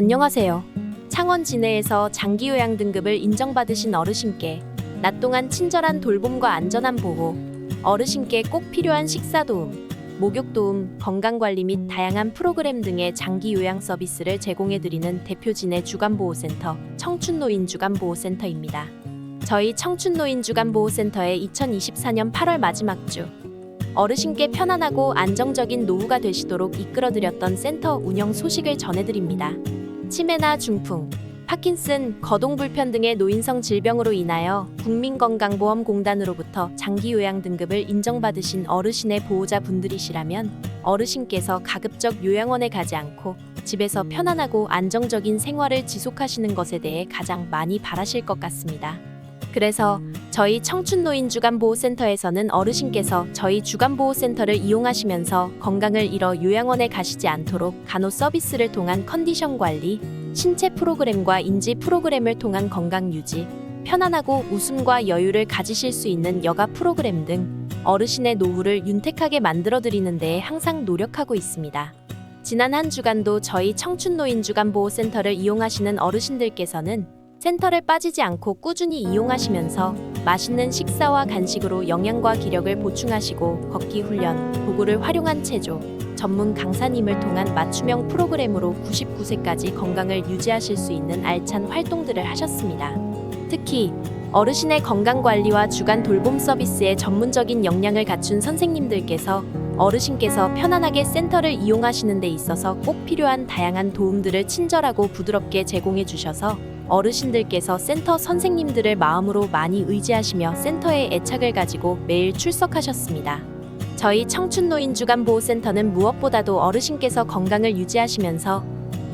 안녕하세요. 창원 진해에서 장기 요양 등급을 인정받으신 어르신께 낮 동안 친절한 돌봄과 안전한 보호, 어르신께 꼭 필요한 식사 도움, 목욕 도움, 건강 관리 및 다양한 프로그램 등의 장기 요양 서비스를 제공해 드리는 대표 진해 주간 보호센터 청춘노인 주간 보호센터입니다. 저희 청춘노인 주간 보호센터의 2024년 8월 마지막 주 어르신께 편안하고 안정적인 노후가 되시도록 이끌어드렸던 센터 운영 소식을 전해드립니다. 치매나 중풍, 파킨슨, 거동불편 등의 노인성 질병으로 인하여 국민건강보험공단으로부터 장기요양 등급을 인정받으신 어르신의 보호자 분들이시라면 어르신께서 가급적 요양원에 가지 않고 집에서 편안하고 안정적인 생활을 지속하시는 것에 대해 가장 많이 바라실 것 같습니다. 그래서 저희 청춘노인 주간보호센터에서는 어르신께서 저희 주간보호센터를 이용하시면서 건강을 잃어 요양원에 가시지 않도록 간호 서비스를 통한 컨디션 관리, 신체 프로그램과 인지 프로그램을 통한 건강 유지, 편안하고 웃음과 여유를 가지실 수 있는 여가 프로그램 등 어르신의 노후를 윤택하게 만들어 드리는 데에 항상 노력하고 있습니다. 지난 한 주간도 저희 청춘노인 주간보호센터를 이용하시는 어르신들께서는 센터를 빠지지 않고 꾸준히 이용하시면서 맛있는 식사와 간식으로 영양과 기력을 보충하시고 걷기 훈련, 도구를 활용한 체조, 전문 강사님을 통한 맞춤형 프로그램으로 99세까지 건강을 유지하실 수 있는 알찬 활동들을 하셨습니다. 특히 어르신의 건강 관리와 주간 돌봄 서비스에 전문적인 역량을 갖춘 선생님들께서 어르신께서 편안하게 센터를 이용하시는 데 있어서 꼭 필요한 다양한 도움들을 친절하고 부드럽게 제공해 주셔서 어르신들께서 센터 선생님들을 마음으로 많이 의지하시며 센터에 애착을 가지고 매일 출석하셨습니다. 저희 청춘노인 주간보호센터는 무엇보다도 어르신께서 건강을 유지하시면서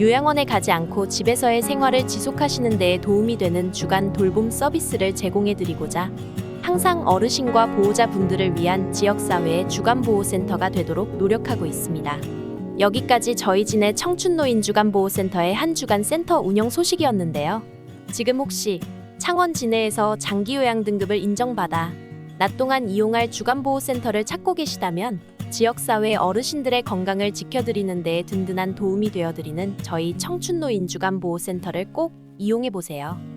요양원에 가지 않고 집에서의 생활을 지속하시는 데에 도움이 되는 주간 돌봄 서비스를 제공해 드리고자 항상 어르신과 보호자분들을 위한 지역사회의 주간보호센터가 되도록 노력하고 있습니다. 여기까지 저희 진해 청춘노인 주간 보호센터의 한 주간 센터 운영 소식이었는데요. 지금 혹시 창원 진해에서 장기 요양 등급을 인정받아 낮 동안 이용할 주간 보호센터를 찾고 계시다면 지역사회 어르신들의 건강을 지켜드리는 데에 든든한 도움이 되어드리는 저희 청춘노인 주간 보호센터를 꼭 이용해 보세요.